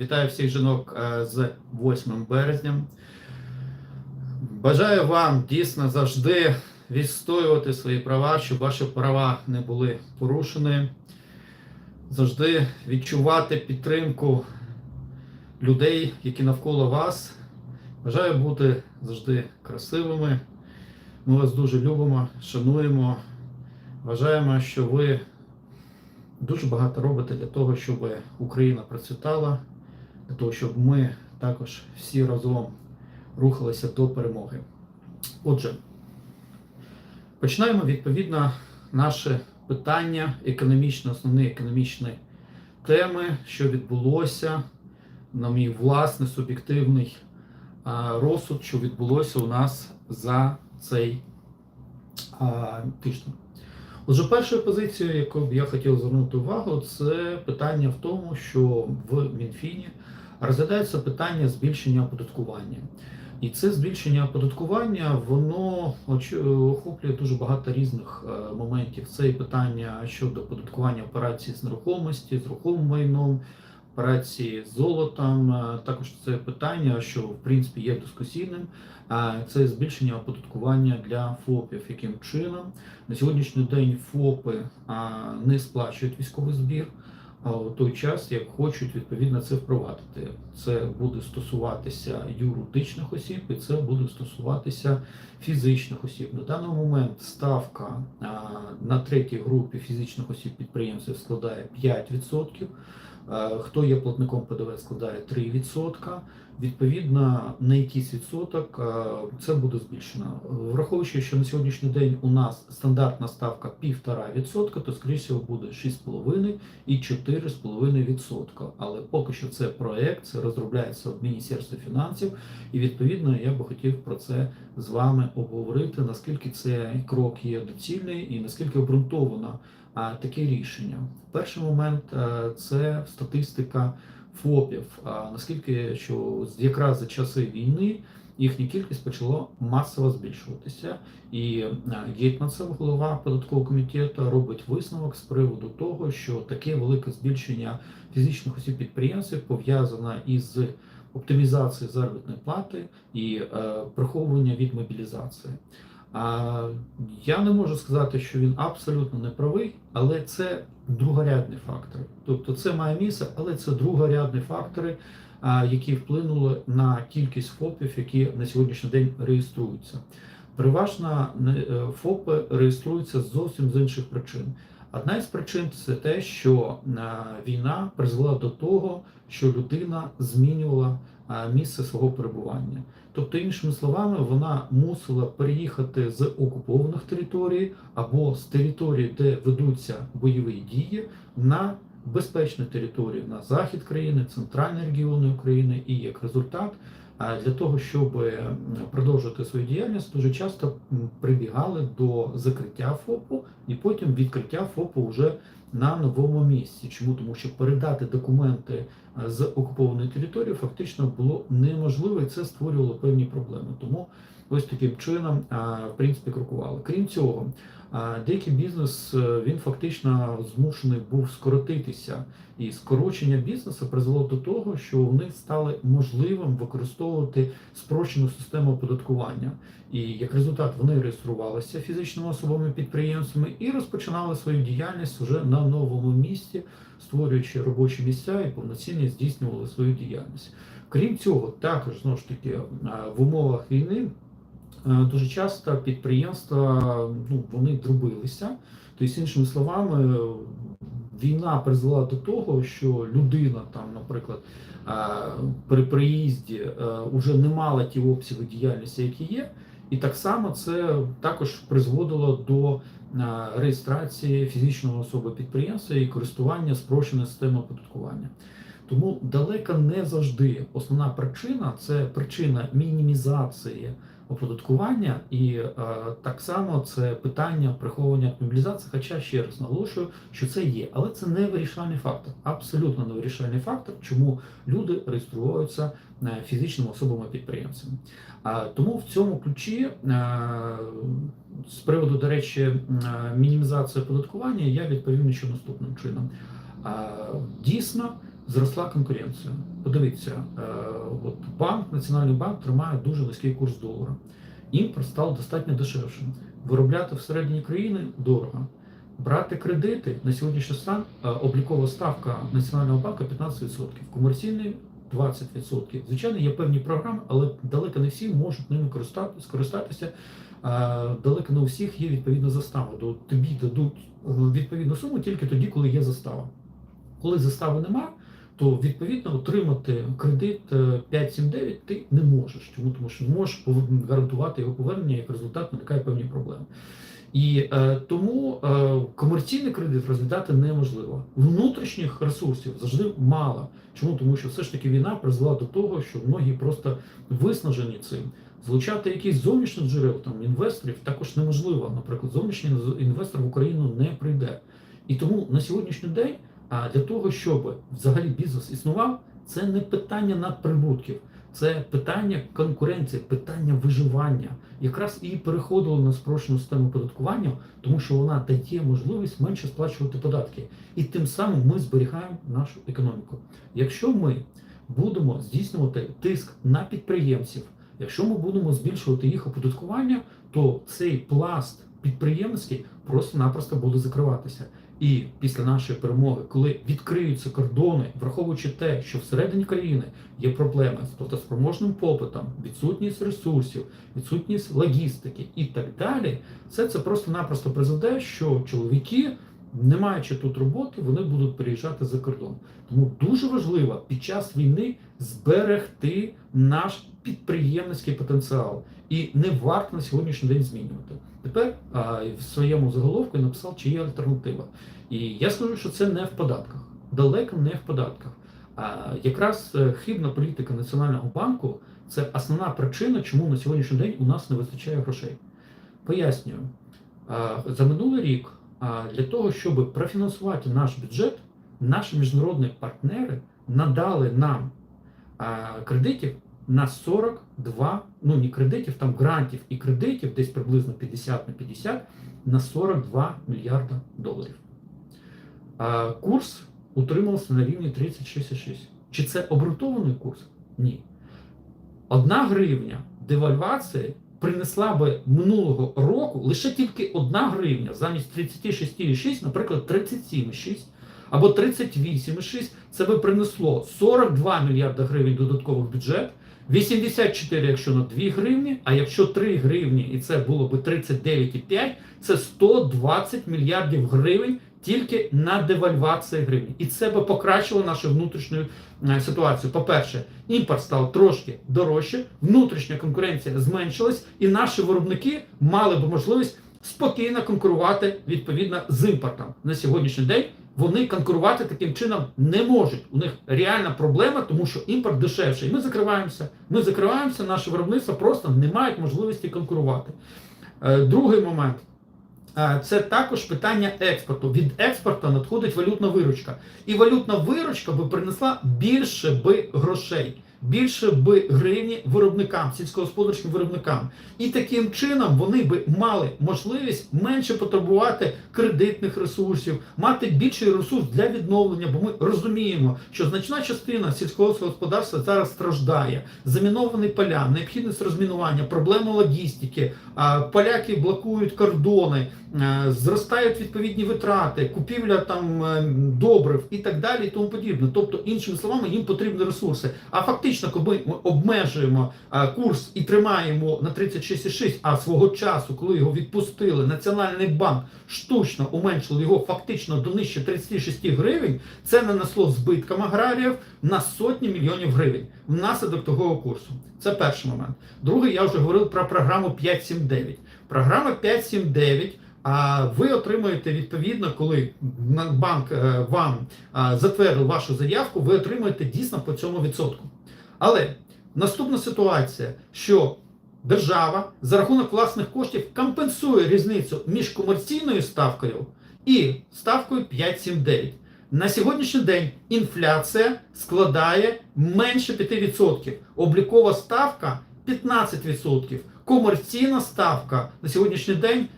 Вітаю всіх жінок е, з 8 березня. Бажаю вам дійсно завжди відстоювати свої права, щоб ваші права не були порушені. Завжди відчувати підтримку людей, які навколо вас. Бажаю бути завжди красивими. Ми вас дуже любимо, шануємо. Вважаємо, що ви дуже багато робите для того, щоб Україна процвітала, для того, щоб ми також всі разом рухалися до перемоги. Отже, починаємо відповідно наше питання економічне, основні економічні теми, що відбулося, на мій власний суб'єктивний розсуд, що відбулося у нас за цей тиждень. Отже, першою позицією, яку б я хотів звернути увагу, це питання в тому, що в Мінфіні розглядається питання збільшення оподаткування. І це збільшення оподаткування, воно охоплює дуже багато різних е, моментів. Це і питання щодо оподаткування операцій з нерухомості, з рухомим майном, операції з золотом. Е, Також це питання, що в принципі є дискусійним. Це збільшення оподаткування для ФОПів. Яким чином на сьогоднішній день ФОПи не сплачують військовий збір. У той час, як хочуть відповідно це впровадити, це буде стосуватися юридичних осіб, і це буде стосуватися фізичних осіб. На даний момент ставка на третій групі фізичних осіб підприємців складає 5%. А, Хто є платником ПДВ складає 3%. Відповідно, на якийсь відсоток це буде збільшено. Враховуючи, що на сьогоднішній день у нас стандартна ставка 1,5%, то скоріше буде 6,5% і 4,5%. Але поки що це проект, це розробляється в Міністерстві фінансів, і відповідно я би хотів про це з вами обговорити, наскільки цей крок є доцільний і наскільки обґрунтовано таке рішення. Перший момент це статистика ФОПів. Наскільки що якраз за часи війни їхня кількість почала масово збільшуватися, і е, Гетьманцев, голова податкового комітету, робить висновок з приводу того, що таке велике збільшення фізичних осіб підприємців пов'язане із оптимізацією заробітної плати і е, приховування від мобілізації. Я не можу сказати, що він абсолютно не правий, але це другорядні фактори. Тобто це має місце, але це другорядні фактори, які вплинули на кількість ФОПів, які на сьогоднішній день реєструються. Переважно е, ФОПи реєструються зовсім з інших причин. Одна із причин це те, що е, війна призвела до того, що людина змінювала е, місце свого перебування. Тобто, іншими словами, вона мусила переїхати з окупованих територій або з території, де ведуться бойові дії, на безпечну територію на захід країни, центральні регіони України, і як результат. Для того щоб продовжити продовжувати свою діяльність, дуже часто прибігали до закриття ФОПу і потім відкриття ФОПу вже на новому місці. Чому тому, що передати документи з окупованої території фактично було неможливо, і це створювало певні проблеми. Тому ось таким чином в принципі крокували. Крім цього, деякий бізнес е, він фактично змушений був скоротитися, і скорочення бізнесу призвело до того, що у них стало можливим використовувати спрощену систему оподаткування. І як результат вони реєструвалися фізичними особами підприємцями і розпочинали свою діяльність вже на новому місці, створюючи робочі місця і повноцінно здійснювали свою діяльність. Крім цього, також знову ж таки в умовах війни дуже часто підприємства ну, вони дробилися. Тобто, іншими словами, війна призвела до того, що людина там, наприклад, е, при приїзді вже не мала ті обсяги діяльності, які є, і так само це також призводило до е, реєстрації фізичної особи підприємства і користування спрощеною системою оподаткування. Тому далеко не завжди основна причина це причина мінімізації оподаткування, і е, так само це питання приховування мобілізації. Хоча ще раз наголошую, що це є, але це не вирішальний фактор, абсолютно не вирішальний фактор, чому люди реєструються е, фізичними особами підприємцями. А тому в цьому ключі е, з приводу, до речі, е, мінімізації оподаткування я відповім що наступним чином. Дійсно, зросла конкуренція. Подивіться, е, от банк, Національний банк тримає дуже низький курс долара. Імпорт став достатньо дешевшим. Виробляти всередині країни дорого. Брати кредити на сьогоднішній стан е, облікова ставка Національного банку 15%, комерційний 20%. Звичайно, є певні програми, але далеко не всі можуть ними скористатися. Е, Далеко не у всіх є відповідна застава. До- Тобі дадуть відповідну суму тільки тоді, коли є застава. Коли застави нема, то відповідно отримати кредит е, 5-7-9 ти не можеш. Чому? Тому що не можеш гарантувати його повернення, як результат виникає певні проблеми. І е, тому е, комерційний кредит розглядати неможливо. Внутрішніх ресурсів завжди мало. Чому? Тому що все ж таки війна призвела до того, що многі просто виснажені цим. Залучати якісь зовнішні джерел там інвесторів також неможливо. Наприклад, зовнішній інвестор в Україну не прийде. І тому на сьогоднішній день а для того, щоб взагалі бізнес існував, це не питання надприбутків, це питання конкуренції, питання виживання. Якраз і переходило на спрощену систему податкування, тому що вона дає можливість менше сплачувати податки. І тим самим ми зберігаємо нашу економіку. Якщо ми будемо здійснювати тиск на підприємців, якщо ми будемо збільшувати їх оподаткування, то цей пласт підприємницький просто-напросто буде закриватися. І після нашої перемоги, коли відкриються кордони, враховуючи те, що всередині країни є проблеми з платоспроможним попитом, відсутність ресурсів, відсутність логістики і так далі, все це просто-напросто призведе, що чоловіки, не маючи тут роботи, вони будуть переїжджати за кордон. Тому дуже важливо під час війни зберегти наш підприємницький потенціал. І не варто на сьогоднішній день змінювати. Тепер а, в своєму заголовку я написав, чи є альтернатива. І я скажу, що це не в податках, далеко не в податках. А якраз е, хибна політика Національного банку це основна причина, чому на сьогоднішній день у нас не вистачає грошей. Пояснюю, за минулий рік для того, щоб профінансувати наш бюджет, наші міжнародні партнери надали нам кредитів на 42, ну не кредитів, там грантів і кредитів, десь приблизно 50 на 50, на 42 мільярда доларів. Курс утримався на рівні 36,6. Чи це обґрунтований курс? Ні. Одна гривня девальвації принесла би минулого року лише тільки одна гривня замість 36,6, наприклад, 37,6 або 38,6. Це би принесло 42 мільярда гривень додаткових бюджет. 84, якщо на 2 гривні, а якщо 3 гривні, і це було би 39,5, це 120 мільярдів гривень тільки на девальвації гривні. І це би покращило нашу внутрішню е, ситуацію. По-перше, імпорт став трошки дорожче, внутрішня конкуренція зменшилась, і наші виробники мали б можливість спокійно конкурувати відповідно з імпортом на сьогоднішній день. Вони конкурувати таким чином не можуть. У них реальна проблема, тому що імпорт дешевший. Ми закриваємося. Ми закриваємося, наше виробництво просто не мають можливості конкурувати. Е, Другий момент. Це також питання експорту. Від експорту надходить валютна виручка. І валютна виручка би принесла більше би грошей, більше би гривні виробникам, сільськогосподарським виробникам. І таким чином вони би мали можливість менше потребувати кредитних ресурсів, мати більший ресурс для відновлення, бо ми розуміємо, що значна частина сільського господарства зараз страждає. Заміновані поля, необхідність розмінування, проблеми логістики, поляки блокують кордони, зростають відповідні витрати, купівля там е, добрив і так далі, і тому подібне. Тобто, іншими словами, їм потрібні ресурси. А фактично, коли ми обмежуємо курс і тримаємо на 36,6, а свого часу, коли його відпустили, Національний банк штучно уменшив його фактично до нижче 36 гривень, це нанесло збиткам аграріїв на сотні мільйонів гривень внаслідок того курсу. Це перший момент. Другий, я вже говорив про програму 579. Програма 579 а ви отримуєте відповідно, коли банк е, вам затвердив вашу заявку, ви отримуєте дійсно по цьому відсотку. Але наступна ситуація, що держава за рахунок власних коштів компенсує різницю між комерційною ставкою і ставкою 5,79. На сьогоднішній день інфляція складає менше 5%. Облікова ставка 15%. Комерційна ставка на сьогоднішній день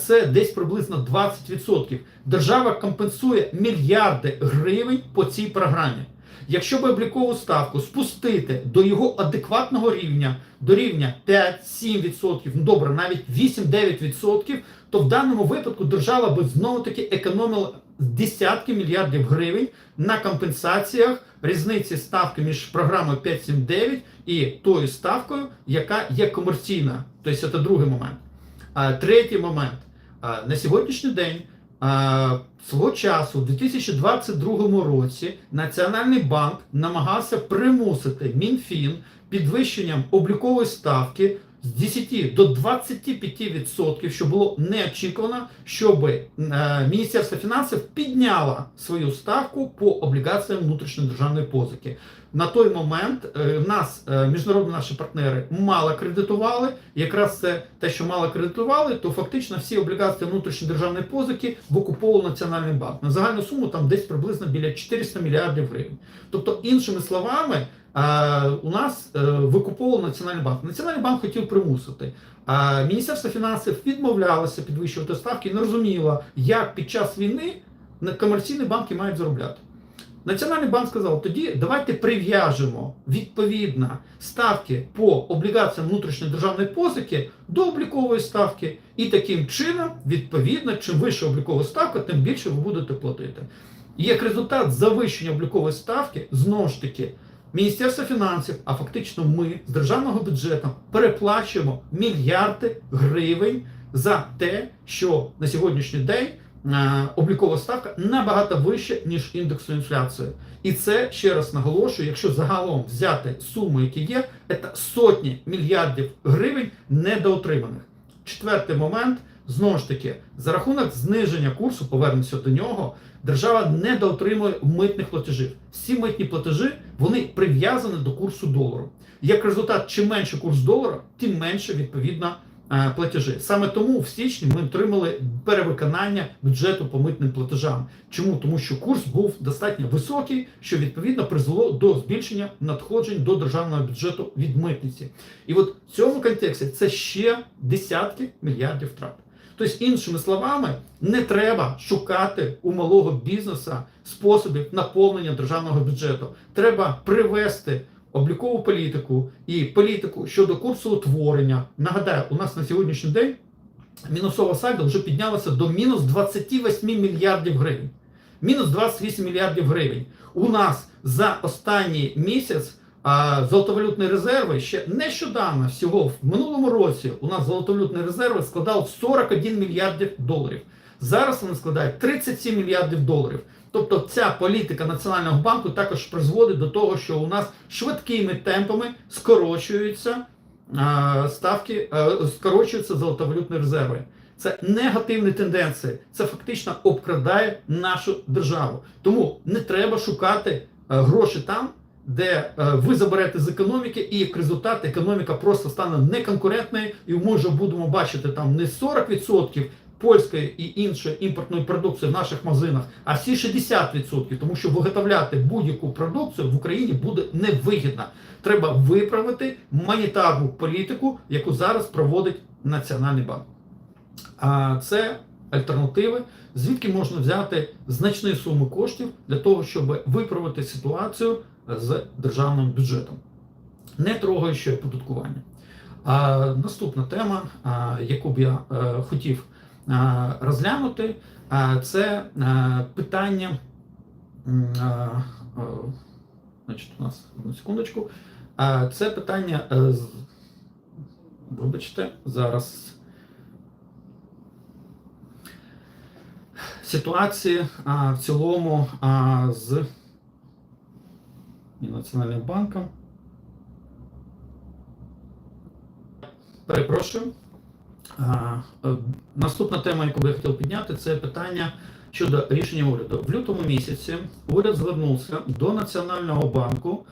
це десь приблизно 20%. Держава компенсує мільярди гривень по цій програмі. Якщо би облікову ставку спустити до його адекватного рівня, до рівня 5-7%, ну добре, навіть 8-9%, то в даному випадку держава би знову таки економила десятки мільярдів гривень на компенсаціях різниці ставки між програмою 5.7.9 і тою ставкою, яка є комерційна. Тобто це другий момент. А третій момент. На сьогоднішній день свого часу, у 2022 році, Національний банк намагався примусити МінФін підвищенням облікової ставки з 10 до 25%, що було неочікувано, щоб е, Міністерство фінансів підняло свою ставку по облігаціям внутрішньої державної позики. На той момент е, нас е, міжнародні наші партнери мало кредитували. Якраз це те, що мало кредитували, то фактично всі облігації внутрішньої державної позики викуповував Національний банк. На загальну суму там десь приблизно біля 400 мільярдів гривень. Тобто, іншими словами, у нас е, викуповував Національний банк. Національний банк хотів примусити. Міністерство фінансів відмовлялося підвищувати ставки і не розуміло, як під час війни комерційні банки мають заробляти. Національний банк сказав: тоді давайте прив'яжемо відповідно ставки по облігаціям внутрішньої державної позики до облікової ставки, і таким чином, відповідно, чим вища облікова ставка, тим більше ви будете платити. І як результат завищення облікової ставки, знову ж таки, Міністерство фінансів, а фактично ми з державного бюджету переплачуємо мільярди гривень за те, що на сьогоднішній день е, облікова ставка набагато вища, ніж індексу інфляції. І це ще раз наголошую, якщо загалом взяти суми, які є, це сотні мільярдів гривень недоотриманих. Четвертий момент знову ж таки за рахунок зниження курсу, повернемося до нього. Держава недоотримує митних платежів. Всі митні платежі вони прив'язані до курсу долару. Як результат, чим менше курс долара, тим менше відповідно е, платежі. Саме тому в січні ми отримали перевиконання бюджету по митним платежам. Чому? Тому що курс був достатньо високий, що відповідно призвело до збільшення надходжень до державного бюджету від митниці. І от в цьому контексті це ще десятки мільярдів втрат. Тобто, іншими словами, не треба шукати у малого бізнесу способів наповнення державного бюджету. Треба привести облікову політику і політику щодо курсу утворення. Нагадаю, у нас на сьогоднішній день мінусова сальдо вже піднялася до мінус 28 мільярдів гривень. Мінус 28 мільярдів гривень. У нас за останній місяць золотовалютні резерви ще нещодавно, всього в минулому році, у нас золотовалютні резерви складали 41 мільярдів доларів. Зараз вони складають 37 мільярдів доларів. Тобто ця політика Національного банку також призводить до того, що у нас швидкими темпами скорочуються ставки, скорочуються золотовалютні резерви. Це негативні тенденції. Це фактично обкрадає нашу державу. Тому не треба шукати е, гроші там, де е, ви заберете з економіки, і як результат економіка просто стане неконкурентною, і ми вже будемо бачити там не 40% польської і іншої імпортної продукції в наших магазинах, а всі 60%, тому що виготовляти будь-яку продукцію в Україні буде невигідно. Треба виправити монетарну політику, яку зараз проводить Національний банк. А це альтернативи, звідки можна взяти значні суми коштів для того, щоб виправити ситуацію з державним бюджетом, не трогаючи оподаткування. А наступна тема, яку б я е, хотів розглянути, це питання. м, а, а, Значить, у нас одну секундочку. Це питання. е, Вибачте, зараз. Ситуації в цілому з і Національним банком. Перепрошую. А, е, Наступна тема, яку би я хотів підняти, це питання щодо рішення уряду. В лютому місяці уряд звернувся до Національного банку